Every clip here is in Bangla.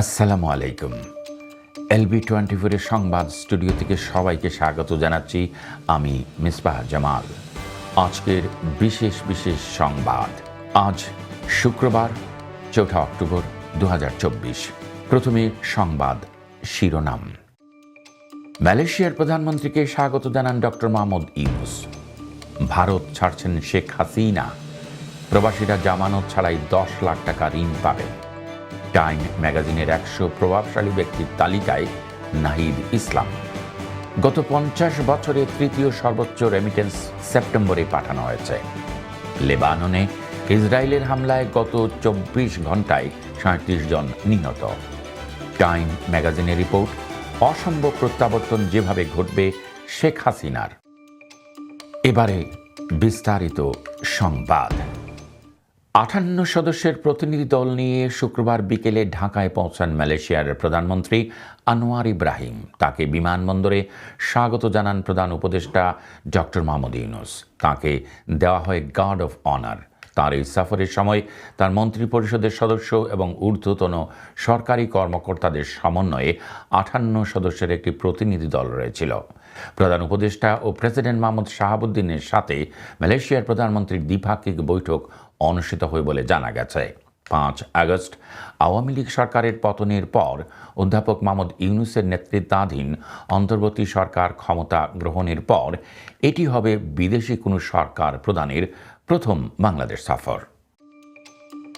আসসালামু আলাইকুম। এলবি টোয়েন্টি ফোরের সংবাদ স্টুডিও থেকে সবাইকে স্বাগত জানাচ্ছি আমি মিসবাহ জামাল। আজকের বিশেষ বিশেষ সংবাদ। আজ শুক্রবার, চৌঠা অক্টোবর দু হাজার চব্বিশ। প্রথমে সংবাদ শিরোনাম। মালয়েশিয়ার প্রধানমন্ত্রীকে স্বাগত জানান ডক্টর মাহমুদ ইউনুস। ভারত ছাড়ছেন শেখ হাসিনা। প্রবাসীরা জামানত ছাড়াই দশ লাখ টাকা ঋণ পাবে। টাইম ম্যাগাজিনের একশো প্রভাবশালী ব্যক্তির তালিকায় নাহিদ ইসলাম। গত পঞ্চাশ বছরে তৃতীয় সর্বোচ্চ রেমিটেন্স সেপ্টেম্বরে পাঠানো হয়েছে। লেবাননে ইসরায়েলের হামলায় গত চব্বিশ ঘন্টায় সাঁত্রিশ জন নিহত। টাইম ম্যাগাজিনের রিপোর্ট, অসম্ভব প্রত্যাবর্তন যেভাবে ঘটবে, শেখ হাসিনার। এবারে বিস্তারিত সংবাদ। আটান্ন সদস্যের প্রতিনিধি দল নিয়ে শুক্রবার বিকেলে ঢাকায় পৌঁছান মালয়েশিয়ার প্রধানমন্ত্রী আনোয়ার ইব্রাহিম। তাকে বিমানবন্দরে স্বাগত জানান প্রধান উপদেষ্টা ডক্টর মাহমুদ ইউনুস। তাকে দেওয়া হয় গার্ড অফ অনার। তার এই সফরের সময় তার মন্ত্রিপরিষদের সদস্য এবং ঊর্ধ্বতন সরকারি কর্মকর্তাদের সমন্বয়ে আটান্ন সদস্যের একটি প্রতিনিধি দল রয়েছিল। প্রধান উপদেষ্টা ও প্রেসিডেন্ট মাহমুদ শাহাবুদ্দিনের সাথে মালয়েশিয়ার প্রধানমন্ত্রীর দ্বিপাক্ষিক বৈঠক অনুষ্ঠিত হয় বলে জানা গেছে। পাঁচ আগস্ট আওয়ামী লীগ সরকারের পতনের পর অধ্যাপক মাহমুদ ইউনুসের নেতৃত্বাধীন অন্তর্বর্তী সরকার ক্ষমতা গ্রহণের পর এটি হবে বিদেশি কোনো সরকার প্রদানের প্রথম বাংলাদেশ সফর।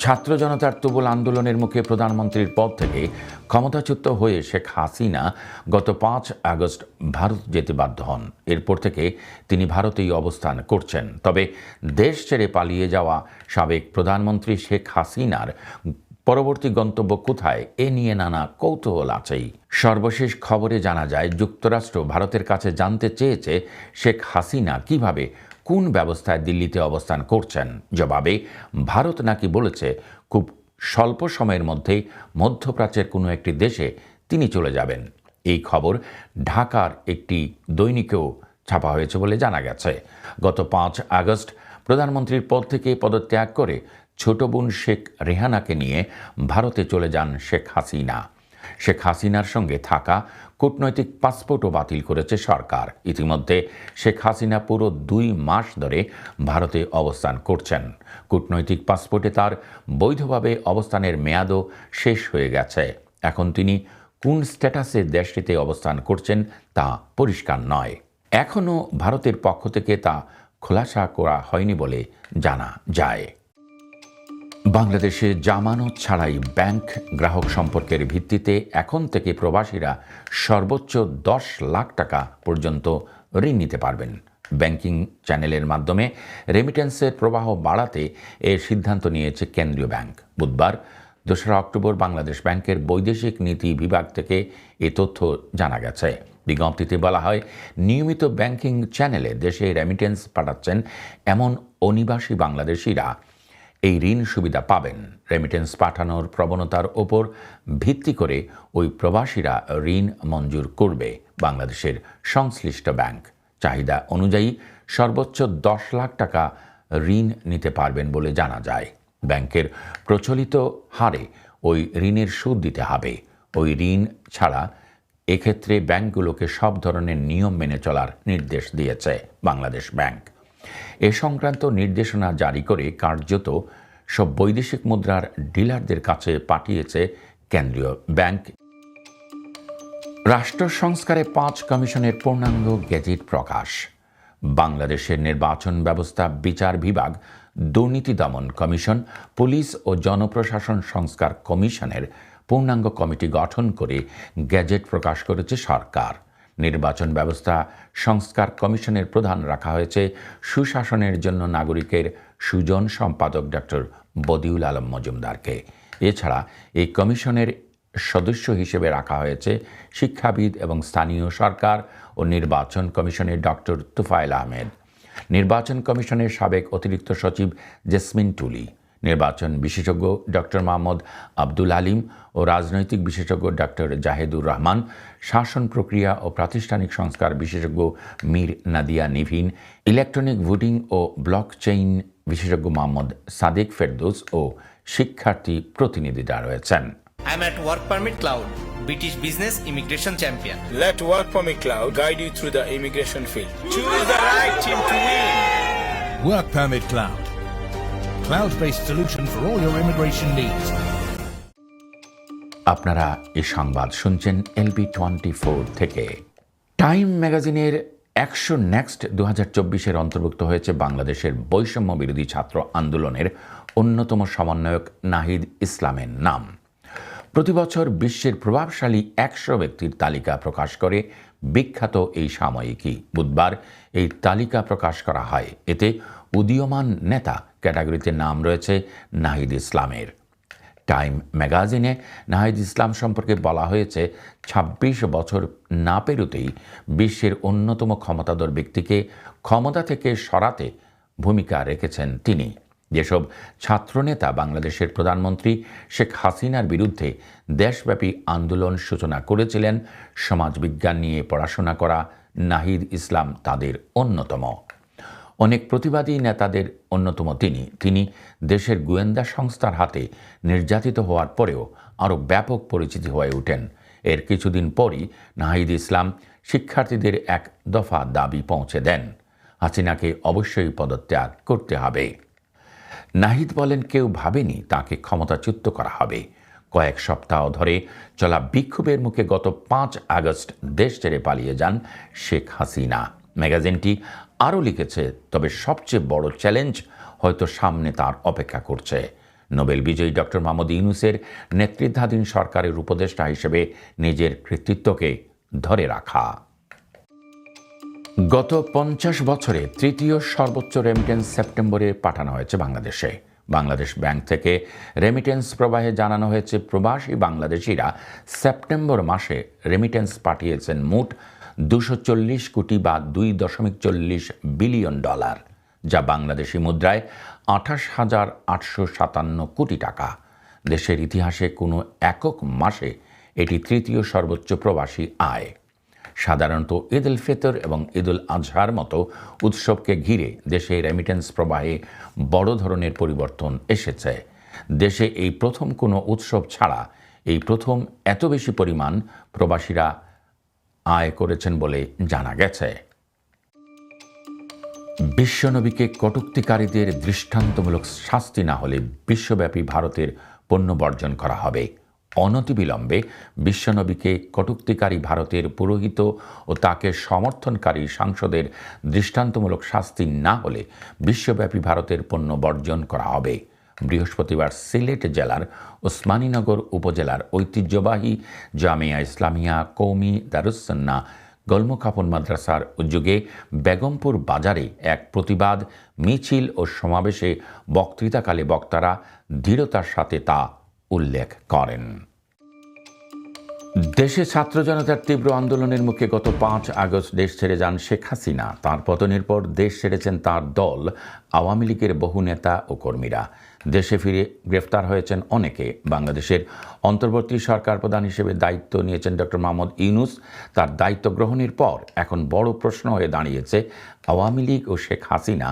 ছাত্র জনতার তুবুল আন্দোলনের মুখে প্রধানমন্ত্রীর পদ থেকে ক্ষমতাচ্যুত হয়ে শেখ হাসিনা গত পাঁচ আগস্ট ভারত যেতে বাধ্য হন। এরপর থেকে তিনি ভারতেই অবস্থান করছেন। তবে দেশ ছেড়ে পালিয়ে যাওয়া সাবেক প্রধানমন্ত্রী শেখ হাসিনার পরবর্তী গন্তব্য কোথায়, এ নিয়ে নানা কৌতূহল আছেই। সর্বশেষ খবরে জানা যায়, যুক্তরাষ্ট্র ভারতের কাছে জানতে চেয়েছে শেখ হাসিনা কীভাবে কোন ব্যবস্থায় দিল্লিতে অবস্থান করছেন? জবাবে, ভারত নাকি বলেছে, খুব স্বল্প সময়ের মধ্যেই মধ্যপ্রাচ্যের কোনো একটি দেশে তিনি চলে যাবেন। এই খবর ঢাকার একটি দৈনিকেও ছাপা হয়েছে বলে জানা গেছে। গত পাঁচ আগস্ট প্রধানমন্ত্রীর পদ থেকে পদত্যাগ করে ছোট বোন শেখ রেহানাকে নিয়ে ভারতে চলে যান শেখ হাসিনা। শেখ হাসিনার সঙ্গে থাকা কূটনৈতিক পাসপোর্টও বাতিল করেছে সরকার। ইতিমধ্যে শেখ হাসিনা পুরো দুই মাস ধরে ভারতে অবস্থান করছেন। কূটনৈতিক পাসপোর্টে তার বৈধভাবে অবস্থানের মেয়াদও শেষ হয়ে গেছে। এখন তিনি কোন স্ট্যাটাসে দেশটিতে অবস্থান করছেন তা পরিষ্কার নয়। এখনও ভারতের পক্ষ থেকে তা খোলাসা করা হয়নি বলে জানা যায়। বাংলাদেশে জামানত ছাড়াই ব্যাংক গ্রাহক সম্পর্কের ভিত্তিতে এখন থেকে প্রবাসীরা সর্বোচ্চ দশ লাখ টাকা পর্যন্ত ঋণ নিতে পারবেন। ব্যাংকিং চ্যানেলের মাধ্যমে রেমিটেন্সের প্রবাহ বাড়াতে এর সিদ্ধান্ত নিয়েছে কেন্দ্রীয় ব্যাংক। বুধবার দোসরা অক্টোবর বাংলাদেশ ব্যাংকের বৈদেশিক নীতি বিভাগ থেকে এ তথ্য জানা গেছে। বিজ্ঞপ্তিতে বলা হয়, নিয়মিত ব্যাংকিং চ্যানেলে দেশে রেমিটেন্স পাঠাচ্ছেন এমন অনিবাসী বাংলাদেশিরা এই ঋণ সুবিধা পাবেন। রেমিটেন্স পাঠানোর প্রবণতার ওপর ভিত্তি করে ওই প্রবাসীরা ঋণ মঞ্জুর করবে বাংলাদেশের সংশ্লিষ্ট ব্যাংক। চাহিদা অনুযায়ী সর্বোচ্চ দশ লাখ টাকা ঋণ নিতে পারবেন বলে জানা যায়। ব্যাংকের প্রচলিত হারে ওই ঋণের সুদ দিতে হবে। ওই ঋণ ছাড়া এক্ষেত্রে ব্যাংকগুলোকে সব ধরনের নিয়ম মেনে চলার নির্দেশ দিয়েছে বাংলাদেশ ব্যাংক। এ সংক্রান্ত নির্দেশনা জারি করে কার্যত সব বৈদেশিক মুদ্রার ডিলারদের কাছে পাঠিয়েছে কেন্দ্রীয় ব্যাংক। রাষ্ট্র সংস্কারে পাঁচ কমিশনের পূর্ণাঙ্গ গেজেট প্রকাশ। বাংলাদেশের নির্বাচন ব্যবস্থা বিচার বিভাগ, দুর্নীতি দমন কমিশন, পুলিশ ও জনপ্রশাসন সংস্কার কমিশনের পূর্ণাঙ্গ কমিটি গঠন করে গ্যাজেট প্রকাশ করেছে সরকার। নির্বাচন ব্যবস্থা সংস্কার কমিশনের প্রধান রাখা হয়েছে সুশাসনের জন্য নাগরিকের সুজন সম্পাদক ডক্টর বদিউল আলম মজুমদারকে। এছাড়া এই কমিশনের সদস্য হিসেবে রাখা হয়েছে শিক্ষাবিদ এবং স্থানীয় সরকার ও নির্বাচন কমিশনের ডক্টর তুফাইল আহমেদ। নির্বাচন কমিশনের সাবেক অতিরিক্ত সচিব জেসমিন টুলি। নির্বাচন বিশেষজ্ঞ ডক্টর মোহাম্মদ আব্দুল আলিম ও রাজনৈতিক বিশেষজ্ঞ ডক্টর জাহেদুর রহমান শাসন প্রক্রিয়া ও প্রাতিষ্ঠানিক সংস্কার বিশেষজ্ঞ মীর নাদিয়া নিভিন ইলেকট্রনিক ভোটিং ও ব্লক চেইন বিশেষজ্ঞ মোহাম্মদ সাদিক ফেরদৌস ও শিক্ষার্থী প্রতিনিধিরা রয়েছেন I'm at Work Permit Cloud, British Business Immigration Champion. Let Work Permit Cloud guide you through the immigration field. Choose the right team to win. Work Permit. Cloud based solution for all your immigration needs. আপনারা এই সংবাদ শুনছেন এলবি টোয়েন্টি ফোর থেকে। টাইম ম্যাগাজিনের একশো নেক্সট দু হাজার চব্বিশের অন্তর্ভুক্ত হয়েছে বাংলাদেশের বৈষম্য বিরোধী ছাত্র আন্দোলনের অন্যতম সমন্বয়ক নাহিদ ইসলামের নাম। প্রতি বছর বিশ্বের প্রভাবশালী একশো ব্যক্তির তালিকা প্রকাশ করে, বিখ্যাত এই সাময়িকী বুধবার এই তালিকা প্রকাশ করা হয়। এতে উদীয়মান নেতা ক্যাটাগরিতে নাম রয়েছে নাহিদ ইসলামের। টাইম ম্যাগাজিনে নাহিদ ইসলাম সম্পর্কে বলা হয়েছে ২৬ বছর না পেরুতেই বিশ্বের অন্যতম ক্ষমতাধর ব্যক্তিকে ক্ষমতা থেকে সরাতে ভূমিকা রেখেছেন তিনি। যেসব ছাত্রনেতা বাংলাদেশের প্রধানমন্ত্রী শেখ হাসিনার বিরুদ্ধে দেশব্যাপী আন্দোলন সূচনা করেছিলেন, সমাজবিজ্ঞান নিয়ে পড়াশোনা করা নাহিদ ইসলাম তাদের অন্যতম। অনেক প্রতিবাদী নেতাদের অন্যতম তিনি। তিনি দেশের গোয়েন্দা সংস্থার হাতে নির্যাতিত হওয়ার পরেও আরও ব্যাপক পরিচিতি হয়ে ওঠেন। এর কিছুদিন পরই নাহিদ ইসলাম শিক্ষার্থীদের এক দফা দাবি পৌঁছে দেন। হাসিনাকে অবশ্যই পদত্যাগ করতে হবে। নাহিদ বলেন, কেউ ভাবেনি তাকে ক্ষমতাচ্যুত করা হবে। কয়েক সপ্তাহ ধরে চলা বিক্ষোভের মুখে গত পাঁচ আগস্ট দেশ ছেড়ে পালিয়ে যান শেখ হাসিনা। ম্যাগাজিনটি আরও লিখেছে, তবে সবচেয়ে বড় চ্যালেঞ্জ হয়তো সামনে তার অপেক্ষা করছে। নোবেল বিজয়ী ডক্টর মোহাম্মদ ইউনুসের নেতৃত্বাধীন সরকারের উপদেষ্টা হিসেবে নিজের কৃতিত্বকে ধরে রাখা। গত পঞ্চাশ বছরে তৃতীয় সর্বোচ্চ রেমিটেন্স সেপ্টেম্বরে পাঠানো হয়েছে বাংলাদেশে। বাংলাদেশ ব্যাংক থেকে রেমিটেন্স প্রবাহে জানানো হয়েছে, প্রবাসী বাংলাদেশিরা সেপ্টেম্বর মাসে রেমিটেন্স পাঠিয়েছেন মোট দুশো কোটি বা দুই দশমিক চল্লিশ বিলিয়ন ডলার, যা বাংলাদেশি মুদ্রায় আঠাশ হাজার আটশো সাতান্ন কোটি টাকা। দেশের ইতিহাসে কোনো একক মাসে এটি তৃতীয় সর্বোচ্চ প্রবাসী আয়। সাধারণত ঈদ উল ফিতর এবং ঈদ উল আজহার মতো উৎসবকে ঘিরে দেশে রেমিটেন্স প্রবাহে বড় ধরনের পরিবর্তন এসেছে। দেশে এই প্রথম কোনো উৎসব ছাড়া এই প্রথম এত বেশি পরিমাণ প্রবাসীরা আয় করেছেন বলে জানা গেছে। বিশ্বনবীকে কটুক্তিকারীদের দৃষ্টান্তমূলক শাস্তি না হলে বিশ্বব্যাপী ভারতের পণ্য বর্জন করা হবে। অনতিবিলম্বে বিশ্বনবীকে কটুক্তিকারী ভারতের পুরোহিত ও তাকে সমর্থনকারী সাংসদের দৃষ্টান্তমূলক শাস্তি না হলে বিশ্বব্যাপী ভারতের পণ্য বর্জন করা হবে। বৃহস্পতিবার সিলেট জেলার ওসমানীনগর উপজেলার ঐতিহ্যবাহী জামিয়া ইসলামিয়া কৌমি দারুসন্না গলমকাপন মাদ্রাসার উদ্যোগে বেগমপুর বাজারে এক প্রতিবাদ, মিছিল ও সমাবেশে বক্তৃতাকালে বক্তারা দৃঢ়তার সাথে তা উল্লেখ করেন। দেশে ছাত্র জনতার তীব্র আন্দোলনের মুখে গত পাঁচ আগস্ট দেশ ছেড়ে যান শেখ হাসিনা। তার পতনের পর দেশ ছেড়েছেন তার দল, আওয়ামী লীগের বহু নেতা ও কর্মীরা। দেশে ফিরে গ্রেফতার হয়েছেন অনেকে। বাংলাদেশের অন্তর্বর্তী সরকার প্রধান হিসেবে দায়িত্ব নিয়েছেন ডক্টর মোহাম্মদ ইউনুস। তার দায়িত্ব গ্রহণের পর এখন বড় প্রশ্ন হয়ে দাঁড়িয়েছে, আওয়ামী লীগ ও শেখ হাসিনা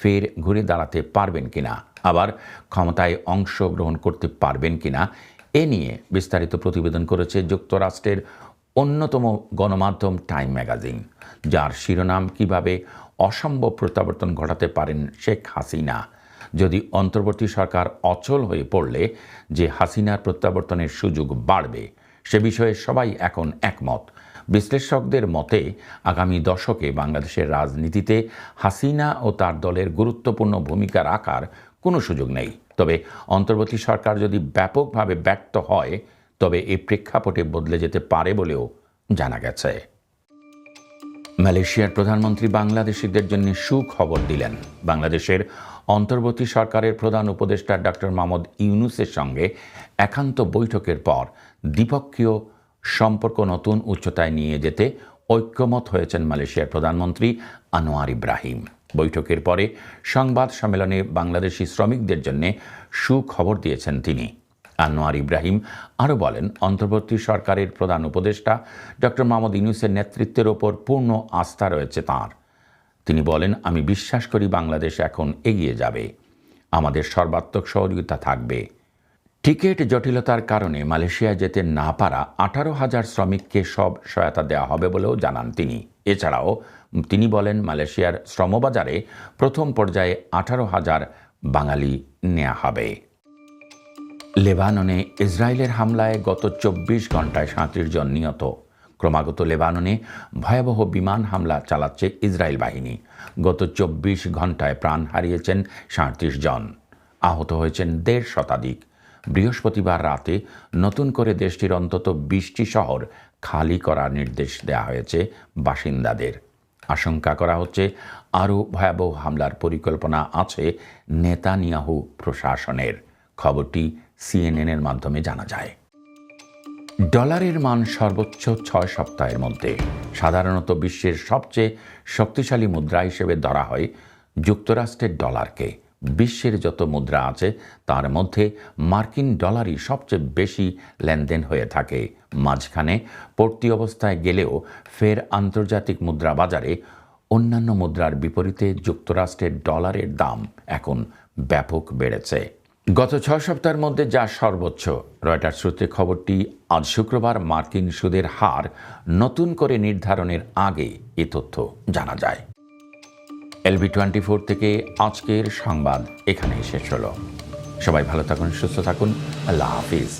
ফের ঘুরে দাঁড়াতে পারবেন কিনা? আবার ক্ষমতায় অংশগ্রহণ করতে পারবেন কিনা? এ নিয়ে বিস্তারিত প্রতিবেদন করেছে যুক্তরাষ্ট্রের অন্যতম গণমাধ্যম টাইম ম্যাগাজিন, যার শিরোনাম কীভাবে অসম্ভব প্রত্যাবর্তন ঘটাতে পারেন শেখ হাসিনা। যদি অন্তর্বর্তী সরকার অচল হয়ে পড়লে যে হাসিনার প্রত্যাবর্তনের সুযোগ বাড়বে, সে বিষয়ে সবাই এখন একমত। বিশ্লেষকদের মতে, আগামী দশকে বাংলাদেশের রাজনীতিতে হাসিনা ও তার দলের গুরুত্বপূর্ণ ভূমিকা রাখার কোনো সুযোগ নেই। তবে অন্তর্বর্তী সরকার যদি ব্যাপকভাবে ব্যর্থ হয়, তবে এই প্রেক্ষাপটে বদলে যেতে পারে বলেও জানা গেছে। মালয়েশিয়ার প্রধানমন্ত্রী বাংলাদেশিদের জন্য সুখবর দিলেন। বাংলাদেশের অন্তর্বর্তী সরকারের প্রধান উপদেষ্টা ডক্টর মোহাম্মদ ইউনুসের সঙ্গে একান্ত বৈঠকের পর দ্বিপক্ষীয় সম্পর্ক নতুন উচ্চতায় নিয়ে যেতে ঐক্যমত হয়েছেন মালয়েশিয়ার প্রধানমন্ত্রী আনোয়ার ইব্রাহিম। বৈঠকের পরে সংবাদ সম্মেলনে বাংলাদেশি শ্রমিকদের জন্য সুখবর দিয়েছেন তিনি। আনোয়ার ইব্রাহিম আরও বলেন, অন্তর্বর্তী সরকারের প্রধান উপদেষ্টা ডক্টর মোহাম্মদ ইউনুসের নেতৃত্বের ওপর পূর্ণ আস্থা রয়েছে তাঁর। তিনি বলেন, আমি বিশ্বাস করি বাংলাদেশ এখন এগিয়ে যাবে। আমাদের সর্বাত্মক সহযোগিতা থাকবে। টিকিট জটিলতার কারণে মালয়েশিয়ায় যেতে না পারা আঠারো হাজার শ্রমিককে সব সহায়তা দেওয়া হবে বলেও জানান তিনি। এছাড়াও তিনি বলেন, মালয়েশিয়ার শ্রমবাজারে প্রথম পর্যায়ে আঠারো হাজার বাঙালি নেওয়া হবে। লেবাননে ইসরায়েলের হামলায় গত চব্বিশ ঘন্টায় সাঁত্রিশ জন নিহত। ক্রমাগত লেবাননে ভয়াবহ বিমান হামলা চালাচ্ছে ইসরায়েল বাহিনী। গত চব্বিশ ঘন্টায় প্রাণ হারিয়েছেন সাঁত্রিশ জন। আহত হয়েছেন দেড় শতাধিক। বৃহস্পতিবার রাতে নতুন করে দেশটির অন্তত বিশটি শহর খালি করার নির্দেশ দেওয়া হয়েছে বাসিন্দাদের। আশঙ্কা করা হচ্ছে আরও ভয়াবহ হামলার পরিকল্পনা আছে নেতানিয়াহু প্রশাসনের। খবরটি সিএনএনের মাধ্যমে জানা যায়। ডলারের মান সর্বোচ্চ ছয় সপ্তাহের মধ্যে। সাধারণত বিশ্বের সবচেয়ে শক্তিশালী মুদ্রা হিসেবে ধরা হয় যুক্তরাষ্ট্রের ডলারকে। বিশ্বের যত মুদ্রা আছে, তার মধ্যে মার্কিন ডলারই সবচেয়ে বেশি লেনদেন হয়ে থাকে। মাঝখানে পড়তি অবস্থায় গেলেও ফের আন্তর্জাতিক মুদ্রা বাজারে অন্যান্য মুদ্রার বিপরীতে যুক্তরাষ্ট্রের ডলারের দাম এখন ব্যাপক বেড়েছে। গত ছ সপ্তাহের মধ্যে যা সর্বোচ্চ রয়টার সূত্রে খবরটি, আজ শুক্রবার মার্কিন সুদের হার নতুন করে নির্ধারণের আগে এ তথ্য জানা যায়। এলবি টোয়েন্টি ফোর থেকে আজকের সংবাদ এখানেই শেষ হল। সবাই ভালো থাকুন, সুস্থ থাকুন। আল্লাহ হাফিজ।